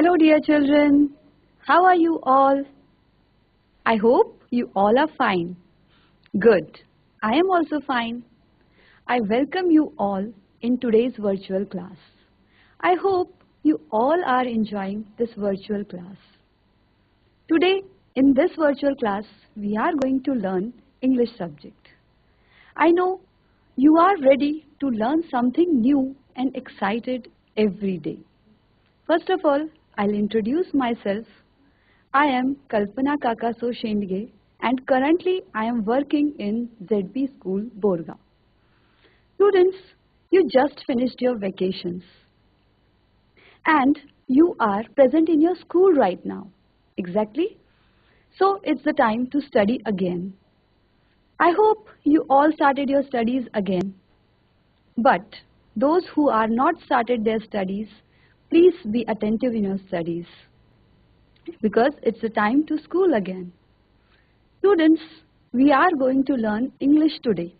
Hello, dear children. How are you all? I hope you all are fine. Good. I am also fine. I welcome you all in today's virtual class. I hope you all are enjoying this virtual class. Today, in this virtual class, we are going to learn English subject. I know you are ready to learn something new and excited every day. First of all, I'll introduce myself. I am Kalpana Kakaso and currently I am working in ZB School, Borga. Students, you just finished your vacations and you are present in your school right now. Exactly. So it's the time to study again. I hope you all started your studies again. But those who are not started their studies, please be attentive in your studies because it's the time to school again. Students, we are going to learn English today.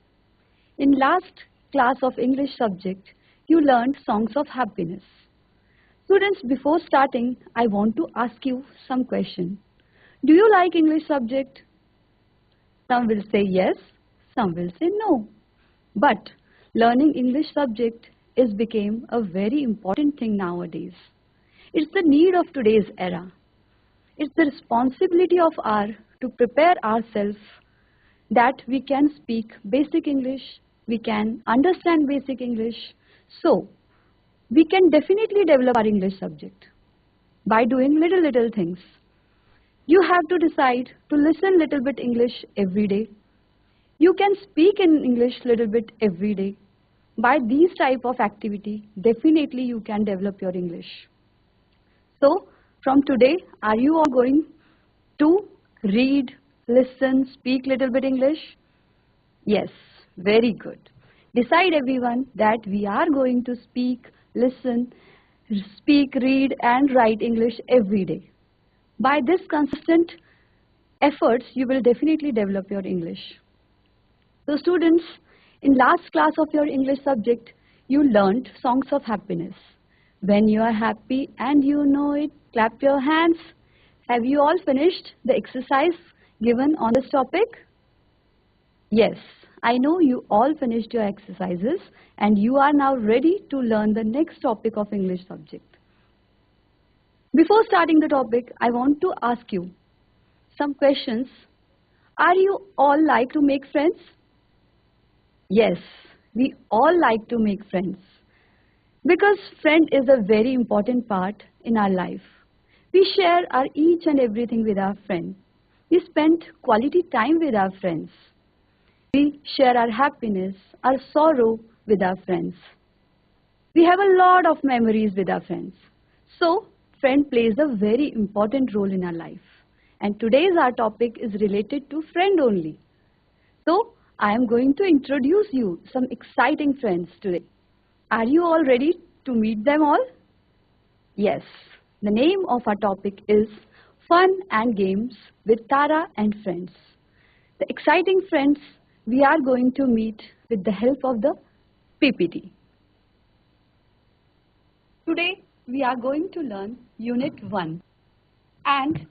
In last class of English subject, you learned songs of happiness. Students, before starting, I want to ask you some question. Do you like English subject? Some will say yes, some will say no. But learning English subject is became a very important thing nowadays. It's the need of today's era. It's the responsibility of our to prepare ourselves that we can speak basic English, we can understand basic English. So, we can definitely develop our English subject by doing little little things. You have to decide to listen little bit English every day. You can speak in English little bit every day. By these type of activity, definitely you can develop your English. So, from today, are you all going to read, listen, speak little bit English? Yes, very good. Decide everyone that we are going to speak listen, speak, read and write English every day. By this consistent efforts, you will definitely develop your English. So students, in last class of your English subject, you learned songs of happiness. When you are happy and you know it, clap your hands. Have you all finished the exercise given on this topic? Yes. I know you all finished your exercises and you are now ready to learn the next topic of English subject. Before starting the topic, I want to ask you some questions. Are you all like to make friends? Yes, we all like to make friends. Because friend is a very important part in our life. We share our each and everything with our friends. We spend quality time with our friends. We share our happiness, our sorrow with our friends. We have a lot of memories with our friends. So, friend plays a very important role in our life. And today's our topic is related to friend only. So, I am going to introduce you some exciting friends today. Are you all ready to meet them all? Yes, the name of our topic is Fun and Games with Tara and Friends. The exciting friends we are going to meet with the help of the PPT. Today we are going to learn Unit 1 and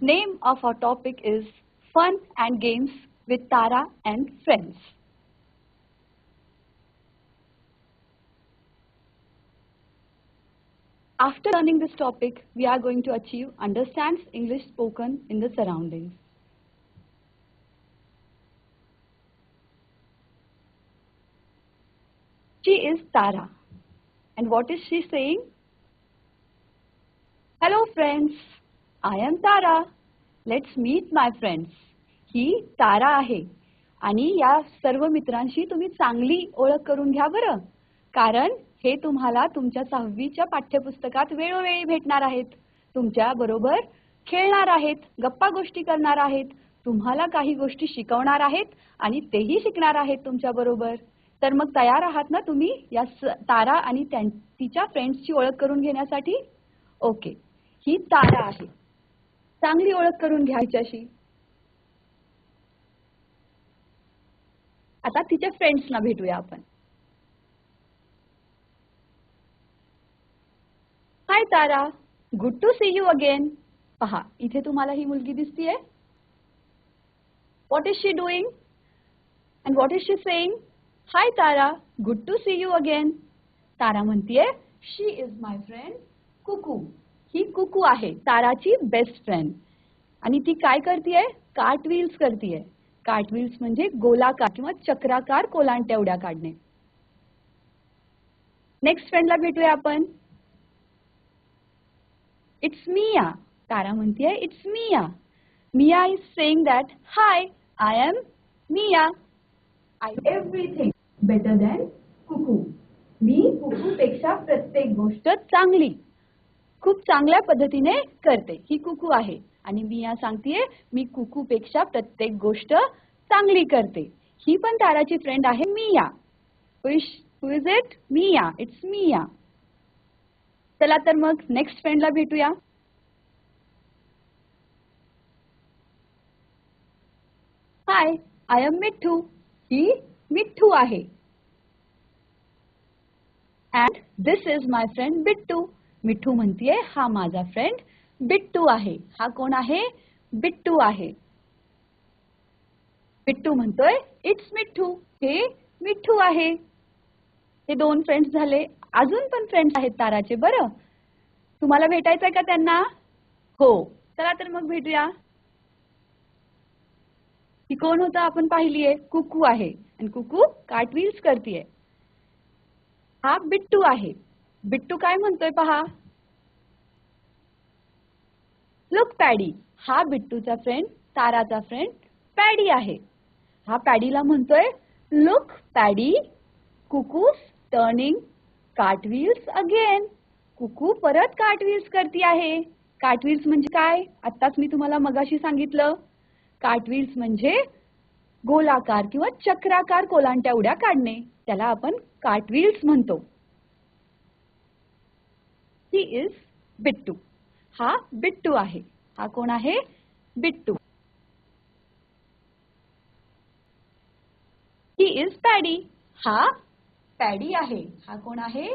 name of our topic is Fun and Games with Tara and Friends. After learning this topic, we are going to achieve understands English spoken in the surroundings. She is Tara. And what is she saying? Hello friends, I am Tara. Let's meet my friends. ही तारा आहे. आणि या सर्व मित्रांशी तुम्ही चांगली ओळख करून घ्या बरं. कारण हे तुम्हाला तुमच्या सहावीच्या पाठ्यपुस्तकात वेळोवेळी भेटणार आहेत. तुमच्या बरोबर खेळणार आहेत गप्पा गोष्टी करणार आहेत तुम्हाला काही गोष्टी शिकवणार आहेत आणि तेही शिकणार आहेत तुमच्या बरोबर. तर मग तयार आहात ना तुम्ही या तारा आणि तिच्या फ्रेंड्सची ओळख करून घेण्यासाठी? ओके. ही तारा आहे. चांगली ओळख करून घ्यायच्याशी आता तिच्या फ्रेंड्सना भेटूया आपण. Hi Tara good to see you again पहा इथे तुम्हाला ही मुलगी दिसतीये. What is she doing and what is she saying hi Tara good to see you again Tara म्हणतीये she is my friend Kuku ही कुकू आहे ताराची बेस्ट फ्रेंड आणि ती काय करतीये? कार्टव्हील्स करतीये. कार्टव्हील्स म्हणजे गोलाकार किंवा चक्राकार कोलांट्या उड्या काढणे. नेक्स्ट फ्रेंडला भेटूया आपण. इट्स मिया तारा म्हणतीये it's Mia Mia is saying that hi I am Mia I everything better than Kuku मी कुकूपेक्षा प्रत्येक गोष्ट चांगली. खूप चांगल्या पद्धतीने करते. ही कुकू आहे. आणि मी या सांगतेय मी कुकूपेक्षा प्रत्येक गोष्ट चांगली करते. ही पण ताराची फ्रेंड आहे मिया. इज इट मिया. इट्स मिया. चला तर मग नेक्स्ट फ्रेंडला भेटूया. हाय आय एम मिठ्ठू ही मिठ्ठू आहे. And this is my friend Bittu Mithu म्हणतीये हा माझा फ्रेंड बिट्टू आहे. हा कोण आहे? बिट्टू आहे. बिट्टू म्हणतोय इट्स मिठ्ठू हे मिठ्ठू आहे. हे दोन फ्रेंड्स झाले. अजून पण फ्रेंड्स आहेत ताराचे बरं. तुम्हाला भेटायचंय का त्यांना? हो. चला तर मग भेटूया. ही कोण होतं? आपण पाहिलीये. कुकू आहे. आणि कुकू कार्टव्हील्स करतीये. हा बिट्टू आहे. बिट्टू काय म्हणतोय पहा. Look Paddy. हा बिट्टूचा फ्रेंड ताराचा फ्रेंड पॅडी आहे. हा पॅडीला म्हणतोय look Paddy. Kuku's turning cartwheels again. Kuku परत कार्टव्हील्स करती आहे. कार्टव्हील्स म्हणजे काय? आत्ताच मी तुम्हाला मगाशी सांगितलं. कार्टव्हील्स म्हणजे गोलाकार किंवा चक्राकार कोलांट्या उड्या काढणे. त्याला आपण कार्टव्हील्स म्हणतो. He is Bittu. हा बिट्टू आहे. हा कोण आहे? बिट्टू. ही इज पॅडी हा पॅडी आहे. हा कोण आहे?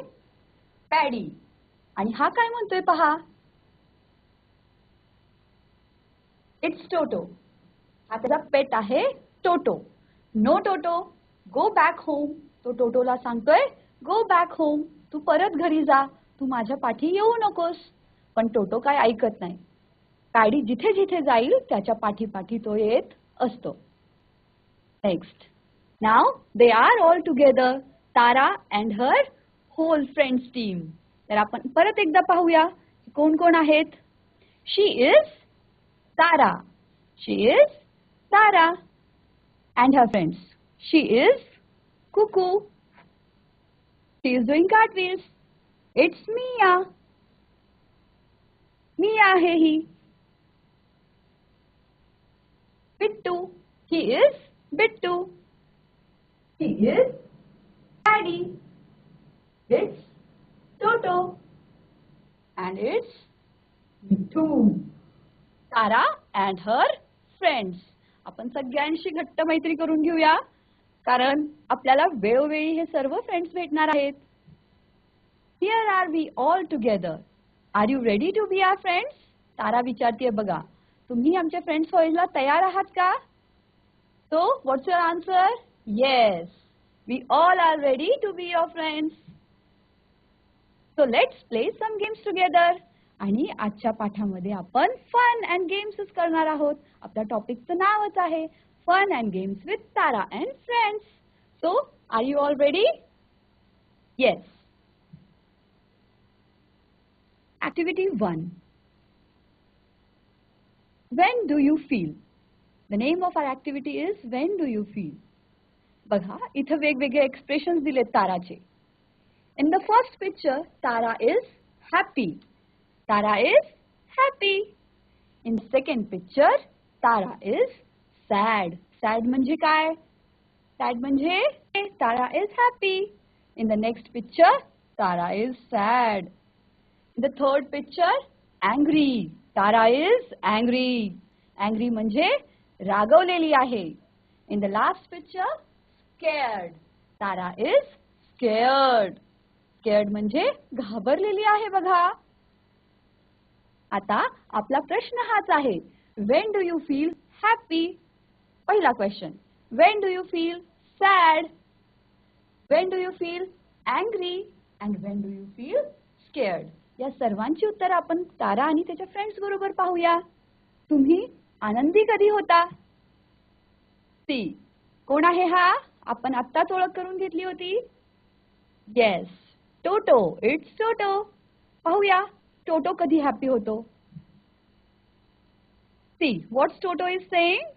पॅडी आणि हा काय म्हणतोय पहा? इट्स टोटो हा त्याचा पेट आहे Toto no Toto go back home तो टोटोला सांगतोय गो बॅक होम तू परत घरी जा. तू माझ्या पाठी येऊ नकोस. पण टोटो काय ऐकत नाही. काडी जिथे जिथे जाईल त्याच्या पाठीपाठी तो येत असतो. Next now they are all together Tara and her whole friends team तर आपण परत एकदा पाहूया कोण कोण आहेत? She is Tara she is Tara and her friends she is Kuku she is doing cartwheels it's Mia Mia आहे he Bittu he is Bittu he is Daddy. It's Toto. And it's Mittu. Tara and her friends आपण सगळ्यांशी घट्ट मैत्री करून घेऊया कारण आपल्याला वेळोवेळी हे सर्व फ्रेंड्स भेटणार आहेत here are we all together are you ready to be our friends Tara विचारतीये बघा. तुम्ही आमच्या फ्रेंड्स व्हायला तयार आहात का? So what's your answer yes we all are ready to be your friends so let's play some games together आणि आजच्या पाठामध्ये आपण फन अँड गेम्सच करणार आहोत. आपल्या टॉपिकचं नावच आहे fun and games with Tara and friends so are you all ready yes activity one when do you feel the name of our activity is when do you feel बघा इथं वेगवेगळे expressions दिलेत ताराचे in the first picture Tara is happy Tara is happy in the second picture Tara is sad sad म्हणजे काय sad म्हणजे Tara is happy in the next picture Tara is sad The the third picture angry Tara is angry angry म्हणजे रागवलेली आहे. In the last picture scared. Tara is scared. Scared म्हणजे घाबरलेली आहे बघा. आता आपला प्रश्न हाच आहे. When do you feel happy पहिला question when do you feel sad when do you feel angry and when do you feel scared या सर्वांची उत्तर आपण तारा आणि त्याच्या फ्रेंड्स बरोबर पाहूया. तुम्ही आनंदी कधी होता? सी कोण आहे हा? आपण आत्ताच ओळख करून घेतली होती. येस टोटो इट्स टोटो पाहूया. टोटो कधी हॅपी होतो? See what's Toto is saying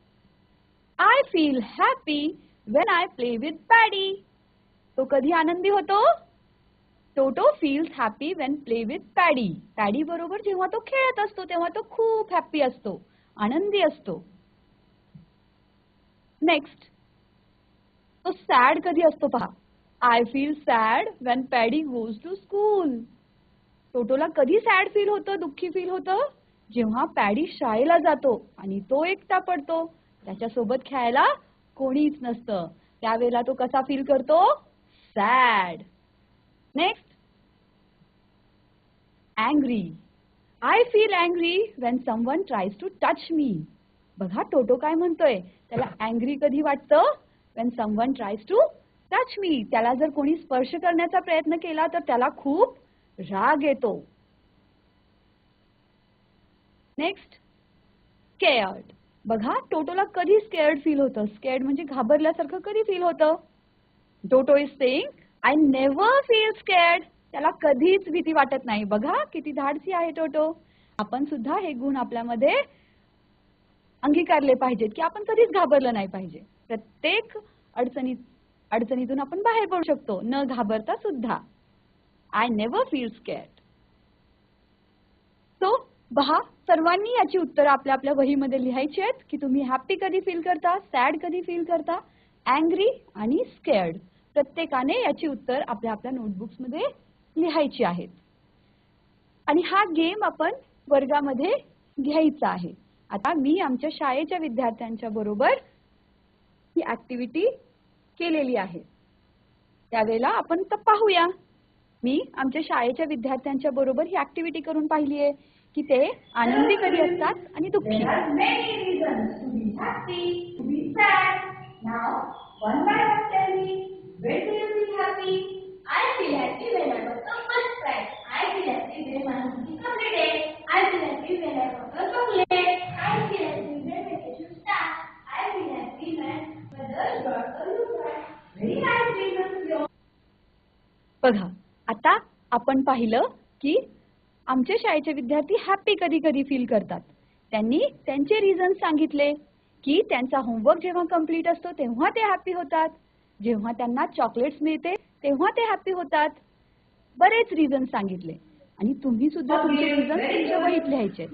I feel happy when I play with Paddy तो कधी आनंदी होतो? Toto feels happy when play with Paddy Paddy बरोबर जेव्हा तो खेळत असतो तेव्हा तो खूप हॅपी असतो आनंदी असतो. नेक्स्ट तो सॅड कधी असतो पहा. I feel sad when Paddy goes to school टोटोला कधी सॅड फील होतं दुःखी फील होतं? जेव्हा पॅडी शाळेला जातो आणि तो एकटा पडतो. त्याच्यासोबत खेळायला कोणीच नसतं. त्यावेळेला तो कसा फील करतो? Sad next angry I feel angry when someone tries to touch me बघा टोटो काय म्हणतोय? त्याला अँग्री कधी वाटतं? When someone tries to touch me त्याला जर कोणी स्पर्श करण्याचा प्रयत्न केला तर त्याला खूप राग येतो. नेक्स्ट स्केअर्ड बघा टोटोला कधी स्केअर्ड फील होतं? स्केअर्ड म्हणजे घाबरल्यासारखं कधी फील होतं? Toto is saying I never feel scared त्याला कधीच भीती वाटत नाही. बघा किती धाडसी आहे टोटो आपण सुद्धा हे गुण आपल्यामध्ये अंगीकारले पाहिजेत की आपण कधीच घाबरलं नाही पाहिजे. प्रत्येक अडचणीत अडचणीतून आपण बाहेर पडू शकतो. न घाबरता सुद्धा. I never feel scared so पहा सर्वांनी याची उत्तरं आपल्या आपल्या वहीमध्ये लिहायची आहेत की तुम्ही हॅप्पी कधी फील करता सॅड कधी फील करता अँग्री आणि स्केअर्ड प्रत्येकाने याची उत्तर आपल्या आपल्या नोटबुक्समध्ये लिहायची आहेत आणि हा गेम आपण वर्गामध्ये घ्यायचा आहे. आता मी आमच्या शाळेच्या विद्यार्थ्यांच्या बरोबर ही ऍक्टिव्हिटी केलेली आहे. त्यावेळेला आपण तर पाहूया. मी आमच्या शाळेच्या विद्यार्थ्यांच्या बरोबर ही ऍक्टिव्हिटी करून पाहिली आहे की ते आनंदी कधी असतात आणि दुःखी. Now, one by one tell me, when do you feel happy? I feel happy when I work on first prize. I feel happy when my homework is completed. I feel happy when I got a chocolate. I feel happy when vacation starts. I feel happy when mother brought a new toy. Very nice reasons, your बघा आता आपण पाहिलं की आमच्या शाळेचे विद्यार्थी happy कधी कधी फील करतात त्यांनी त्यांचे रिझन सांगितले की त्यांचा होमवर्क जेव्हा कंप्लीट असतो तेव्हा ते हॅपी होतात जेव्हा त्यांना चॉकलेट्स मिळते तेव्हा ते हॅपी होतात बरेच रिझन सांगितले आणि तुम्ही सुद्धा तुमचे रिझन तुमच्या वहीत लिहायचे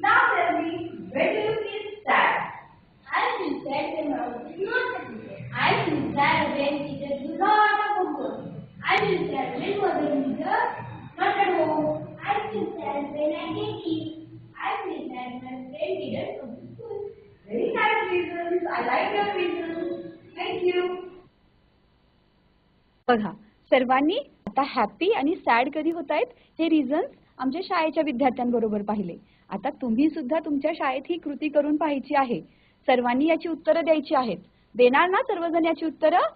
tell? I feel sad when teachers do not have homework. I feel sad when mother is not at home. I feel sad when I get sick. I feel sad when my friend didn't come to school. Very nice reasons. I like your reasons. Thank you. बघा सर्वांनी आता happy आणि sad कधी होत आहेत हे reasons आमच्या शाळेच्या विद्यार्थ्यांबरोबर पाहिले. आता तुम्ही सुद्धा तुमच्या शाळेत ही कृती करून पाहायची आहे. सर्वांनी याची उत्तरं द्यायची आहेत. देणार ना सर्वजण याची उत्तरं?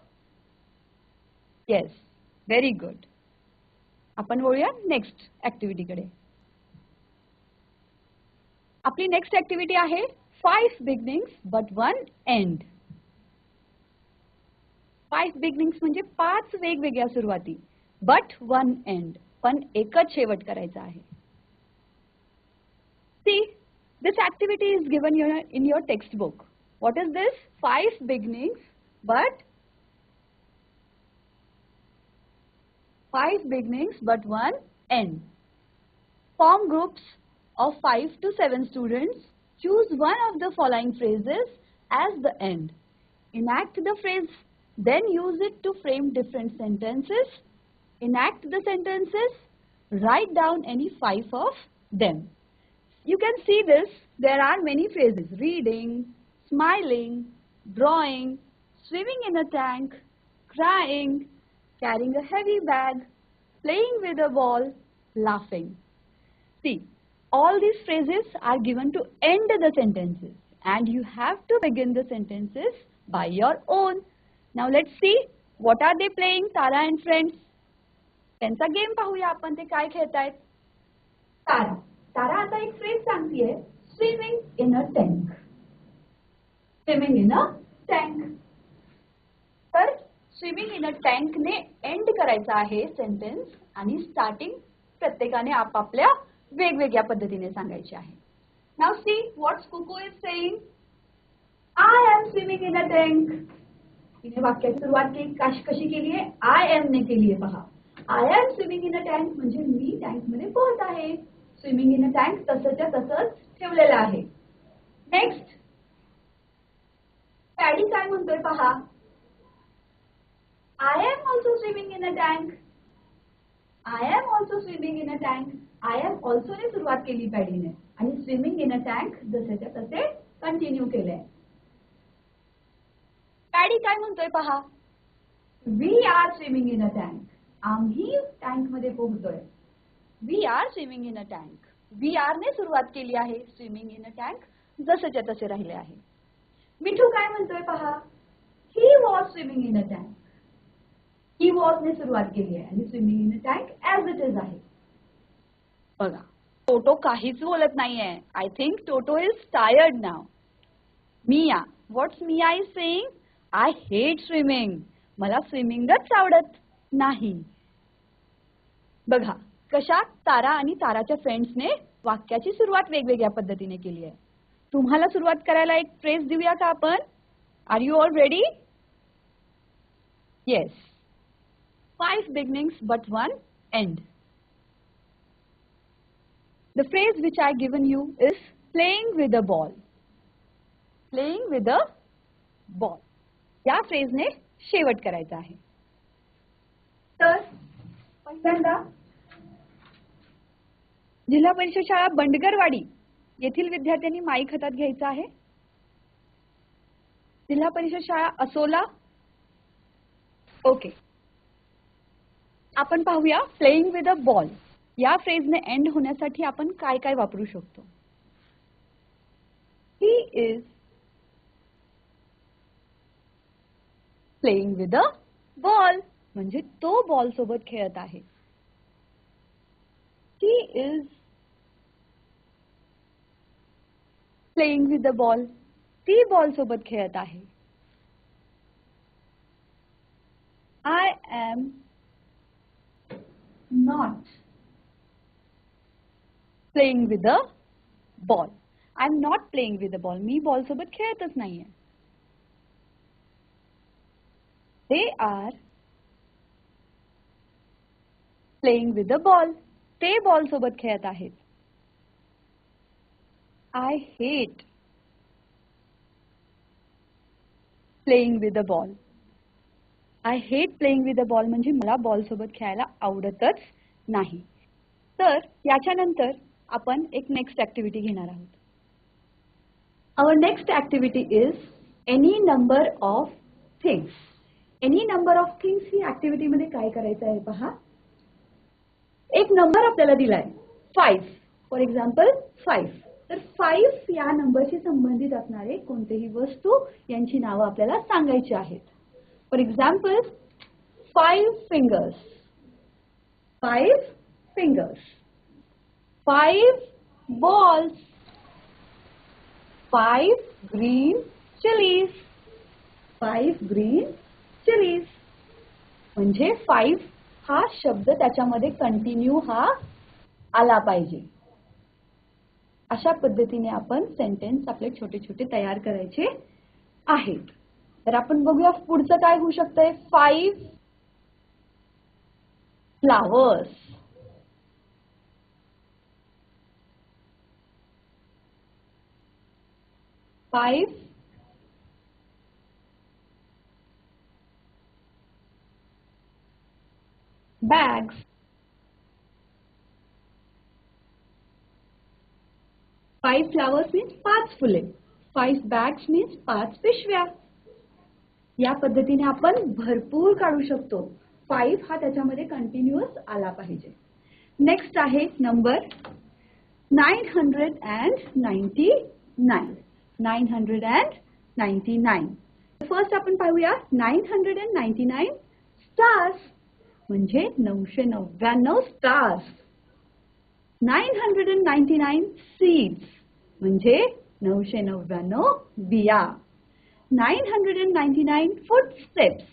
येस व्हेरी गुड आपण वळूया नेक्स्ट ऍक्टिव्हिटीकडे आपली नेक्स्ट ऍक्टिव्हिटी आहे five beginning but one end five beginnings म्हणजे पाच वेगवेगळ्या सुरुवाती बट वन एंड पण एकच शेवट करायचा आहे see this activity is given in your text book what is this five beginnings but five beginnings but one end. Form groups of five to seven students. Choose one of the following phrases as the end. Enact the phrase, then use it to frame different sentences. Enact the sentences. Write down any five of them. You can see this. There are many phrases. Reading, smiling, drawing, swimming in a tank, crying, carrying a heavy bag, playing with a ball, laughing. See, all these phrases are given to end the sentences and you have to begin the sentences by your own. Now let's see what are they playing Tara and friends. त्यांचा game पाहूया आपण ते काय खेळतायत. तारा तारा आता एक phrase सांगतेय. Swimming in a tank swimming in a tank तर swimming in a टँकने एंड करायचा आहे सेंटेन्स आणि स्टार्टिंग प्रत्येकाने आपापल्या वेगवेगळ्या पद्धतीने सांगायची आहे. Now see what's Kuku is saying I am swimming in a tank तिने वाक्याची सुरुवात केली कशी केली आहे आय एम ने केली आहे पहा I am swimming in a tank म्हणजे मी टँक मध्ये पोहत आहे. स्विमिंग इन अ टँक तसंच्या तसंच ठेवलेलं आहे. नेक्स्ट पॅडी काय म्हणतोय पहा? I am also swimming in a tank I am also swimming in a tank I am also ने सुरुवात केली पॅडीने आणि स्विमिंग इन अ टँक जसेच्या तसे कंटिन्यू केले पॅडी काय म्हणतोय पहा? We are swimming in a tank आम्ही टँकमध्ये पोहतोय we are swimming in a tank we are ने सुरुवात केली आहे स्विमिंग इन अ टँक जसेच्या तसे राहिले आहे. मिठू काय म्हणतोय पहा? He was swimming in a tank he was ने सुरुवात केली आहे. आणि swimming in a tank as it is आहे. बघा टोटो काहीच बोलत नाहीये. I think Toto is tired now Mia what's Mia is saying I hate swimming मला स्विमिंगच आवडत नाही. बघा कशा तारा आणि ताराच्या फ्रेंड्सने वाक्याची सुरुवात वेगवेगळ्या पद्धतीने केली आहे. तुम्हाला सुरुवात करायला एक फ्रेज देऊया का आपण? Are you all ready yes five beginnings but one end The phrase which I given you is playing with a ball. Playing with a ball. या फ्रेजने शेवट करायचा आहे. तर पहिल्यांदा जिल्हा परिषद शाळा बंडगरवाडी येथील विद्यार्थ्यांनी माईक हातात घ्यायचा आहे. जिल्हा परिषद शाळा असोला. ओके आपण पाहूया प्लेइंग विथ अ बॉल या फ्रेजने एंड होण्यासाठी आपण काय काय वापरू शकतो? He is playing with a ball म्हणजे तो बॉल सोबत खेळत आहे. He is playing with the ball ती बॉल सोबत खेळत आहे. I am not playing with the ball I am not playing with the ball me ball सोबत खेळतच नाहीये. They are playing with the ball ते बॉल सोबत खेळत आहेत. I hate playing with the ball I hate playing with the ball म्हणजे मला ball सोबत खेळायला आवडतच नाही. तर याच्यानंतर आपण एक नेक्स्ट ऍक्टिव्हिटी घेणार आहोत. Our next activity is any number of things any number of things ही ऍक्टिव्हिटीमध्ये काय करायचं आहे पहा? एक नंबर आपल्याला दिलाय. फाईव्ह फॉर एक्झाम्पल फाईव्ह तर फाईव्ह या नंबरशी संबंधित असणारे कोणतेही वस्तू यांची नावं आपल्याला सांगायची आहेत. For example five fingers five fingers five balls five green chillies five green chillies म्हणजे फाईव्ह हा शब्द त्याच्यामध्ये कंटिन्यू हा आला पाहिजे. अशा पद्धतीने आपण सेंटेन्स आपले छोटे छोटे तयार करायचे आहेत. तर आपण बघूया पुढचं काय होऊ शकतंय. Five flowers five bags. Five flowers means पाच फुले. फाईव्ह बॅग्स मीन्स पाच पिशव्या. या पद्धतीने आपण भरपूर काढू शकतो. फाईव्ह हा त्याच्यामध्ये कंटिन्युअस आला पाहिजे. नेक्स्ट आहे number nine hundred and ninety nine nine hundred and ninety nine first आपण पाहूया nine hundred and ninety nine stars म्हणजे नऊशे नव्याण्णव stars nine hundred and ninety nine seeds म्हणजे नऊशे नव्याण्णव बिया. Nine hundred and ninety nine footsteps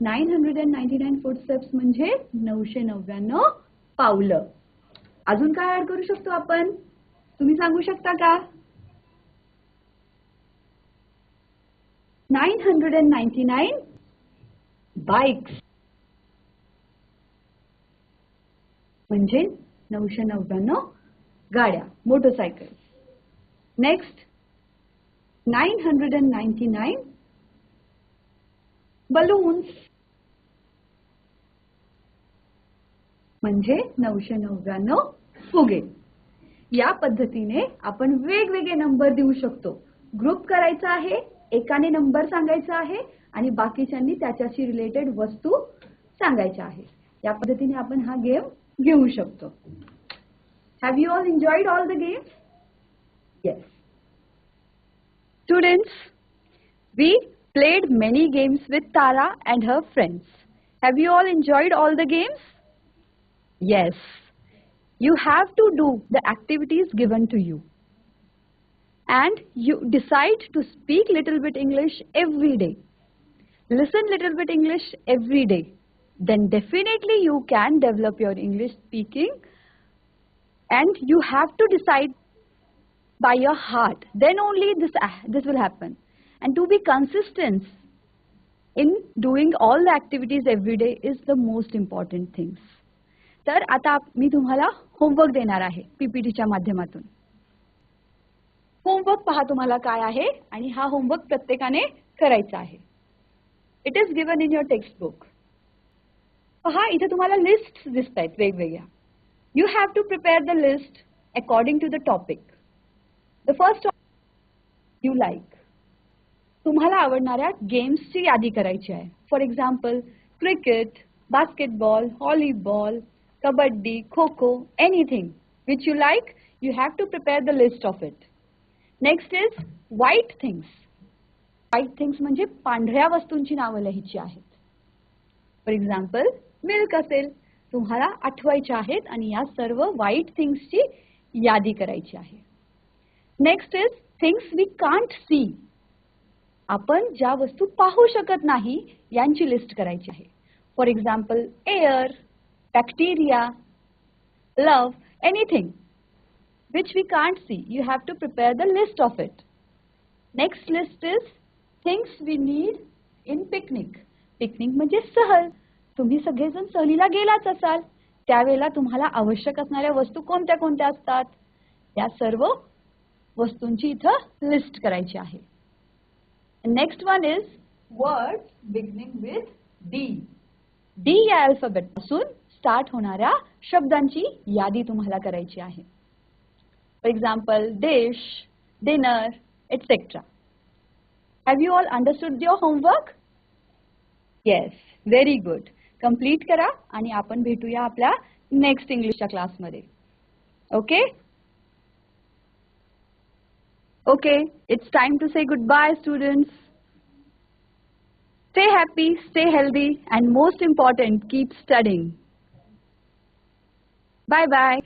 nine hundred and ninety nine footsteps म्हणजे नऊशे नव्याण्णव पावलं. अजून काय ऍड करू शकतो आपण? तुम्ही सांगू शकता का? Nine hundred and ninety nine bikes म्हणजे नऊशे नव्याण्णव गाड्या मोटरसायकल. नेक्स्ट 999 बलून्स म्हणजे नऊशे नव्याण्णव फुगे. या पद्धतीने आपण वेगवेगळे नंबर देऊ शकतो. ग्रुप करायचा आहे एकाने नंबर सांगायचा आहे आणि बाकीच्यांनी त्याच्याशी रिलेटेड वस्तू सांगायच्या आहे. या पद्धतीने आपण हा गेम घेऊ शकतो have you all enjoyed all the games yes Students, we played many games with Tara and her friends. Have you all enjoyed all the games? Yes. You have to do the activities given to you. And you decide to speak little bit English every day. Listen little bit English every day. Then definitely you can develop your English speaking and you have to decide by your heart then only this this will happen and to be consistent in doing all the activities every day is the most important things तर आता मी तुम्हाला homework देणार आहे पीपीटीच्या माध्यमातून homework पहा तुम्हाला काय आहे आणि हा होमवर्क प्रत्येकाने करायचा आहे it is given in your textbook पहा इथे तुम्हाला लिस्ट दिसत आहेत वेगवेगळ्या you have to prepare the list according to the topic the first you like तुम्हाला आवडणाऱ्या गेम्सची यादी करायची आहे. For example cricket basketball volleyball kabaddi kho kho anything which you like you have to prepare the list of it next is white things white things म्हणजे पांढऱ्या वस्तूंची नावं लिहायची आहेत. फॉर एक्झाम्पल मिल्क असेल. तुम्हाला आठवायच्या आहेत आणि या सर्व वाईट थिंग्सची यादी करायची आहे. Next is things we can't see आपण ज्या वस्तू पाहू शकत नाही यांची लिस्ट करायची आहे. For example air bacteria love anything which we can't see you have to prepare the list of it next list is things we need in picnic picnic म्हणजे सहल. तुम्ही सगळेजण सहलीला गेलाच असाल. त्यावेळेला तुम्हाला आवश्यक असणाऱ्या वस्तू कोणत्या कोणत्या असतात? त्या सर्व वस्तूंची इथं लिस्ट करायची आहे. Next one is word beginning with D D या अल्फाबेटपासून स्टार्ट होणाऱ्या शब्दांची यादी तुम्हाला करायची आहे. For example dish dinner etcetera have you all understood your homework yes very good complete करा आणि आपण भेटूया आपल्या नेक्स्ट इंग्लिशच्या क्लासमध्ये okay okay it's time to say goodbye student stay happy stay healthy and most important keep studying bye bye